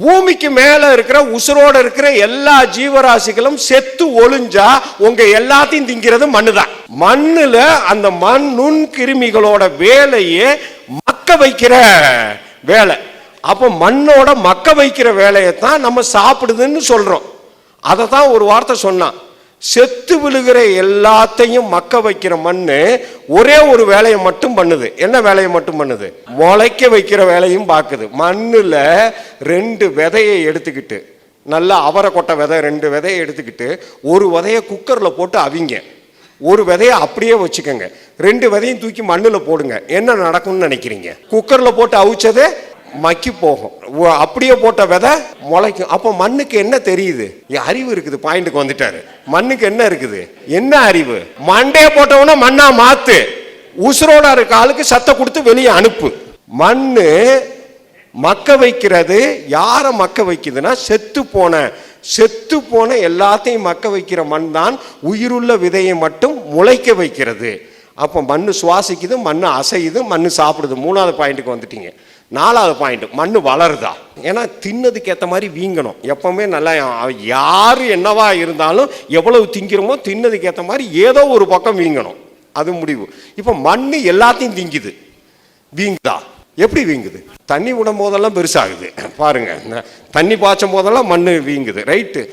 பூமிக்கு மேல இருக்கிற உசுரோட இருக்கிற எல்லா ஜீவராசிகளும் செத்து ஒளிஞ்சா உங்க எல்லாத்தையும் திங்கிறது மண்ணு தான் மண்ணுல அந்த மண் நுண் கிருமிகளோட வேலையே மக்க வைக்கிற வேலை. அப்போ மண்ணோட மக்க வைக்கிற வேலையை தான் நம்ம சாப்பிடுதுன்னு சொல்றோம். அதை தான் ஒரு வார்த்தை சொன்னான். செத்து விழுகிற எல்லாத்தையும் மக்க வைக்கிற மண்ணு ஒரே ஒரு வேலையை மட்டும் பண்ணுது. என்ன வேலையை மட்டும் பண்ணுது? முளைக்க வைக்கிற வேலையும் பார்க்குது. மண்ணில் ரெண்டு விதையை எடுத்துக்கிட்டு நல்லா அவரை கொட்டை விதை ரெண்டு விதையை எடுத்துக்கிட்டு ஒரு விதையை குக்கரில் போட்டு அவிங்க. ஒரு விதையை அப்படியே வச்சுக்கோங்க. ரெண்டு விதையும் தூக்கி மண்ணில் போடுங்க. என்ன நடக்கும்னு நினைக்கிறீங்க? குக்கரில் போட்டு அவிச்சது மக்கி போகும். அப்படியே போட்ட விதை முளைக்கும். அப்போ மண்ணுக்கு என்ன தெரியுது? என் அறிவு இருக்குது பாயிண்ட்டுக்கு வந்துட்டாரு. மண்ணுக்கு என்ன இருக்குது? என்ன அறிவு? மண்டையை போட்டவன மண்ணா மாத்து. உசுரோட இருக்க ஆளுக்கு சத்தை கொடுத்து வெளியே அனுப்பு. மண்ணு மக்க வைக்கிறது. யாரை மக்க வைக்குதுன்னா செத்து போன செத்து போன எல்லாத்தையும் மக்க வைக்கிற மண் தான் உயிருள்ள விதையை மட்டும் முளைக்க வைக்கிறது. அப்போ மண் சுவாசிக்குது மண் அசையுது மண் சாப்பிடுது. மூணாவது பாயிண்ட்டுக்கு வந்துட்டீங்க. நாலாவது பாயிண்ட் மண் வளருதா? ஏன்னா தின்னதுக்கு ஏற்ற மாதிரி வீங்கணும். எப்பவுமே நல்லா யார் என்னவா இருந்தாலும் எவ்வளவு திங்கிறோமோ தின்னதுக்கு ஏற்ற மாதிரி ஏதோ ஒரு பக்கம் வீங்கணும். அது முடிவு. இப்போ மண் எல்லாத்தையும் திங்குது. வீங்குதா? எப்படி வீங்குது? தண்ணி விடும் போதெல்லாம் பெருசாகுது. பாருங்க தண்ணி பாய்ச்சும் போதெல்லாம் மண் வீங்குது. ரைட்டு.